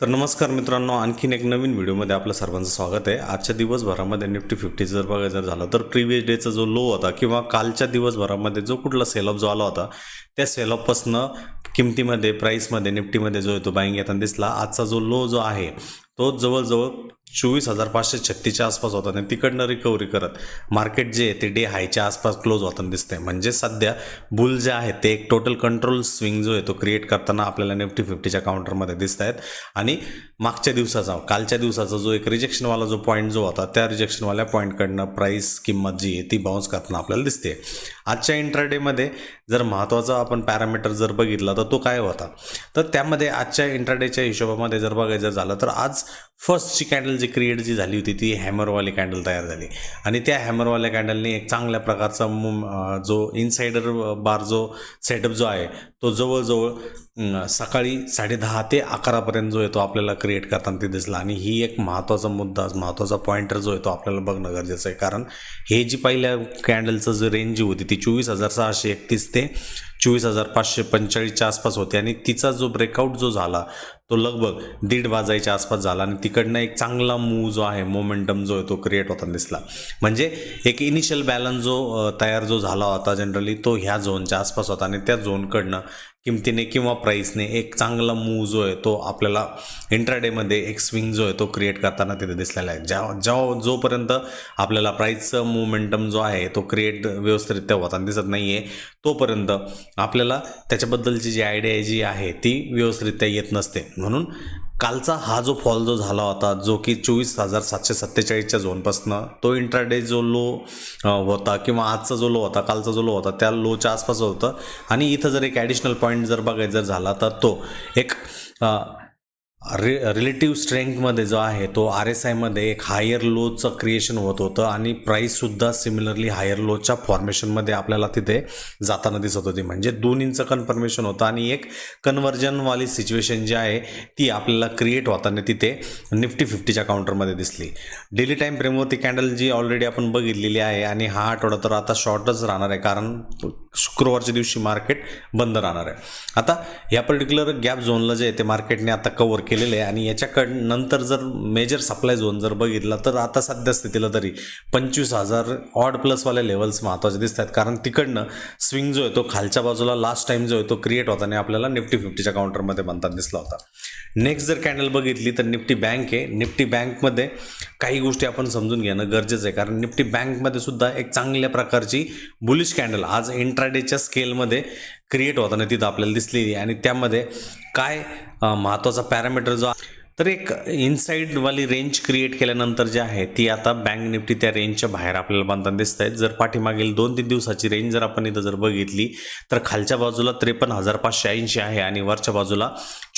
तर नमस्कार मित्रांनो आणखीन एक नवीन व्हिडिओमध्ये आपलं सर्वांचं स्वागत आहे. आजच्या दिवसभरामध्ये निफ्टी फिफ्टी जर बघायचं जर झालं तर प्रिव्हियस डेचा जो लो होता किंवा कालच्या दिवसभरामध्ये जो कुठला सेलअप जो आला होता त्या सेलऑफपासनं किमतीमध्ये प्राईसमध्ये निफ्टीमध्ये जो येतो बाईंग येताना दिसला. आजचा जो लो जो आहे तो जवळजवळ चोवीस हजार पाचशे छत्तीसच्या आसपास होता आणि तिकडनं रिकव्हरी करत. मार्केट जे आहे ते डे हायच्या आसपास क्लोज होताना दिसते म्हणजे सध्या बुल जे आहे ते एक टोटल कंट्रोल स्विंग जो आहे तो क्रिएट करताना आपल्याला निफ्टी फिफ्टीच्या काउंटरमध्ये दिसत आहेत आणि मागच्या दिवसाचा कालच्या दिवसाचा जो एक रिजेक्शनवाला जो पॉईंट जो होता त्या रिजेक्शनवाल्या पॉईंटकडनं प्राईस किंमत जी आहे ती बाउन्स करताना आपल्याला दिसते आजच्या इंट्राडेमध्ये जर महत्त्वाचा आपण पॅरामीटर जर बघितला तर तो काय होता? तर त्यामध्ये आजच्या इंट्राडेच्या हिशोबामध्ये जर बघायचं झालं तर आज फर्स्टची कॅन्डल जी क्रिएट जी झाली होती ती हॅमरवाली कॅन्डल तयार झाली. आणि त्या हॅमरवाल्या कॅन्डलने एक चांगल्या प्रकारचा जो इनसाइडर बार जो सेटअप जो आहे तो जवळजवळ सकाळी साडेदहा ते अकरापर्यंत जो आहे तो आपल्याला क्रिएट करताना ते दिसला. आणि ही एक महत्त्वाचा मुद्दा महत्त्वाचा पॉईंटर जो आहे तो आपल्याला बघणं गरजेचं आहे. कारण हे जी पहिल्या कॅन्डलचं जे रेंज जी होती ती चोवीस हजार सहाशे एकतीस ते चोवीस हजार पाचशे पंचेचाळीसच्या आसपास होती. आणि तिचा जो ब्रेकआउट जो झाला तो लगभग दीड वाजायच्या आसपास झाला आणि तिकडनं एक चांगला मूव जो आहे मोमेंटम जो आहे तो क्रिएट होताना दिसला. म्हणजे एक इनिशियल बॅलन्स जो तयार जो झाला होता जनरली तो ह्या झोनच्या आसपास होता आणि त्या झोनकडनं किमतीने किंवा प्राईसने एक चांगला मूव जो आहे तो आपल्याला इंट्राडेमध्ये एक स्विंग जो आहे तो क्रिएट करताना तिथे दिसलेला आहे. ज्या जेव्हा जोपर्यंत आपल्याला प्राईसचं मुवमेंटम जो आहे तो क्रिएट व्यवस्थितरित्या होताना दिसत नाही आहे तोपर्यंत आपल्याला त्याच्याबद्दलची जी आयडिया जी आहे ती व्यवस्थितरित्या येत नसते. म्हणून कालचा हा जो फॉल जो झाला होता जो की चोवीस हजार सातशे सत्तेचाळीसच्या झोनपासनं तो इंट्राडे जो लो होता किंवा आजचा जो लो होता कालचा जो लो होता त्या लोच्या आसपास होतं. आणि इथं जर एक ॲडिशनल पॉईंट जर बघायचं जर झाला तर तो एक आ, रि रिलेटिव्ह स्ट्रेंथमध्ये जो आहे तो आर एस आयमध्ये एक हायर लोचं क्रिएशन होत होतं आणि प्राईससुद्धा सिमिलरली हायर लोच्या फॉर्मेशनमध्ये आपल्याला तिथे जाताना दिसत होती. म्हणजे दोन्हींचं कन्फर्मेशन होतं आणि एक कन्व्हर्जनवाली सिच्युएशन जी आहे ती आपल्याला क्रिएट होताना तिथे निफ्टी फिफ्टीच्या काउंटरमध्ये दिसली. डेली टाईम फ्रेमवरती कॅन्डल जी ऑलरेडी आपण बघितलेली आहे आणि हा आठवडा तर आता शॉर्टच राहणार आहे कारण शुक्रवारच्या दिवशी मार्केट बंद राहणार आहे. आता या पर्टिक्युलर गॅप झोनला जे आहे ते मार्केटने आता कवर केलेलं आहे आणि याच्याकड नंतर जर मेजर सप्लाय झोन जर बघितला तर आता सध्या स्थितीला तरी पंचवीस हजार ऑड प्लसवाल्या लेवल्स महत्त्वाचे दिसत आहेत कारण तिकडनं स्विंग जो आहे तो खालच्या बाजूला लास्ट टाइम जो आहे तो क्रिएट आणि आपल्याला निफ्टी फिफ्टीच्या काउंटरमध्ये बनताना दिसला होता. नेक्स्ट जर कॅन्डल बघितली तर निफ्टी बँक आहे. निफ्टी बँकमध्ये काही गोष्टी आपण समजून घेणं गरजेचं आहे. कारण निफ्टी बँकमध्ये सुद्धा एक चांगल्या प्रकारची बुलिश कॅन्डल आज इंट्राडेच्या स्केलमध्ये क्रिएट होताना तिथं आपल्याला दिसलेली आणि त्यामध्ये काय महत्त्वाचा महत्त्वाचा पॅरामीटर जो तर एक इनसाईडवाली रेंज क्रिएट केल्यानंतर जी आहे ती आता बँक निफ्टी त्या रेंजच्या बाहेर आपल्याला बांधताना दिसत आहेत. जर पाठीमागील दोन तीन दिवसाची रेंज जर आपण इथं जर बघितली तर खालच्या बाजूला त्रेपन्न हजार पाचशे ऐंशी आहे आणि वरच्या बाजूला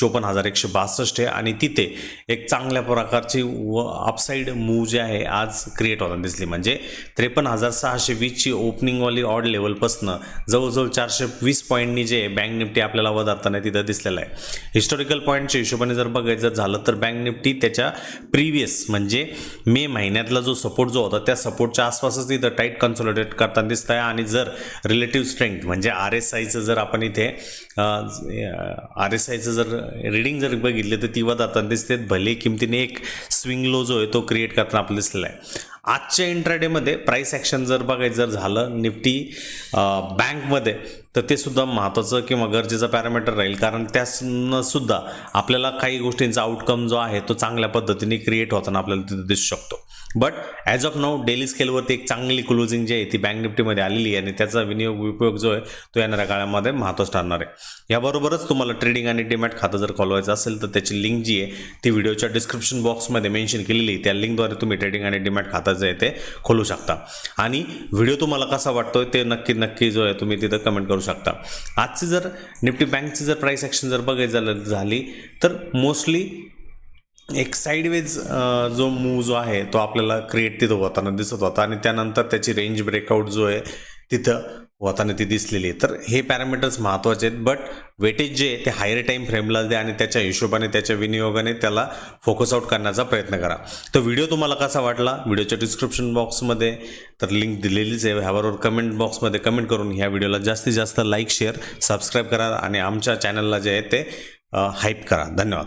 चोपन्न हजार एकशे बासष्ट आहे. आणि तिथे एक चांगल्या प्रकारची व अपसाईड मूव जे आहे आज क्रिएट होताना दिसली. म्हणजे त्रेपन्न हजार सहाशे वीसची ओपनिंगवाली ऑड लेवलपासनं जवळजवळ चारशे वीस पॉईंटनी जे बँक निफ्टी आपल्याला वधारताना तिथं दिसलेलं आहे. हिस्टॉरिकल पॉईंटच्या हिशोबाने जर बघायचं झालं तर बँक निफ्टी त्याच्या प्रिव्हियस म्हणजे मे महिन्यातला जो सपोर्ट जो होता त्या सपोर्टच्या आसपासच इथं टाईट कन्सोलिडेट करताना दिसत आहे. आणि जर रिलेटिव्ह स्ट्रेंथ म्हणजे आर एस आयचं जर आपण इथे आर एस आयचं जर रिडिंग जर बघितली तर ती वधारताना दिसते. भले किमतीने एक स्विंग लो जो आहे तो क्रिएट करताना आपल्याला दिसलेला आहे. आजच्या इंट्राडेमध्ये प्राईस ॲक्शन जर बघायचं जर झालं निफ्टी बँकमध्ये तर ते सुद्धा महत्त्वाचं किंवा गरजेचं पॅरामीटर राहील. कारण त्यासनं सुद्धा आपल्याला काही गोष्टींचा आउटकम जो आहे तो चांगल्या पद्धतीने क्रिएट होताना आपल्याला तिथे दिसू शकतो. But as of now daily स्केलवरती एक चांगली क्लोजिंग जी आहे ती बँक निफ्टीमध्ये आलेली आहे आणि त्याचा विनियोग उपयोग जो आहे तो येणाऱ्या काळामध्ये महत्त्वाचा ठरणार आहे. याबरोबरच तुम्हाला ट्रेडिंग आणि डिमॅट खातं जर खोलवायचं असेल तर त्याची लिंक जी आहे ती व्हिडिओच्या डिस्क्रिप्शन बॉक्समध्ये मेन्शन केलेली आहे. त्या लिंकद्वारे तुम्ही ट्रेडिंग आणि डिमॅट खातं जे आहे ते खोलू शकता. आणि व्हिडिओ तुम्हाला कसा वाटतोय ते नक्की नक्की जो आहे तुम्ही तिथं कमेंट करू शकता. आजची जर निफ्टी बँकची जर प्राईस ॲक्शन जर बघायचं झालं झाली तर मोस्टली एक साईडवेज जो मूव जो आहे तो आपल्याला क्रिएट तिथं होताना दिसत होता आणि त्यानंतर त्याची रेंज ब्रेकआउट जो आहे तिथं होताना ती दिसलेली आहे. तर हे पॅरामीटर्स महत्त्वाचे आहेत बट वेटेज जे आहे ते हायर टाईम फ्रेमला द्या आणि त्याच्या हिशोबाने त्याच्या विनियोगाने त्याला फोकस आउट करण्याचा प्रयत्न करा. तर व्हिडिओ तुम्हाला कसा वाटला? व्हिडिओच्या डिस्क्रिप्शन बॉक्समध्ये तर लिंक दिलेलीच आहे ह्याबरोबर कमेंट बॉक्समध्ये कमेंट करून ह्या व्हिडिओला जास्तीत जास्त लाईक शेअर सबस्क्राईब करा आणि आमच्या चॅनलला जे आहे ते हाईप करा. धन्यवाद.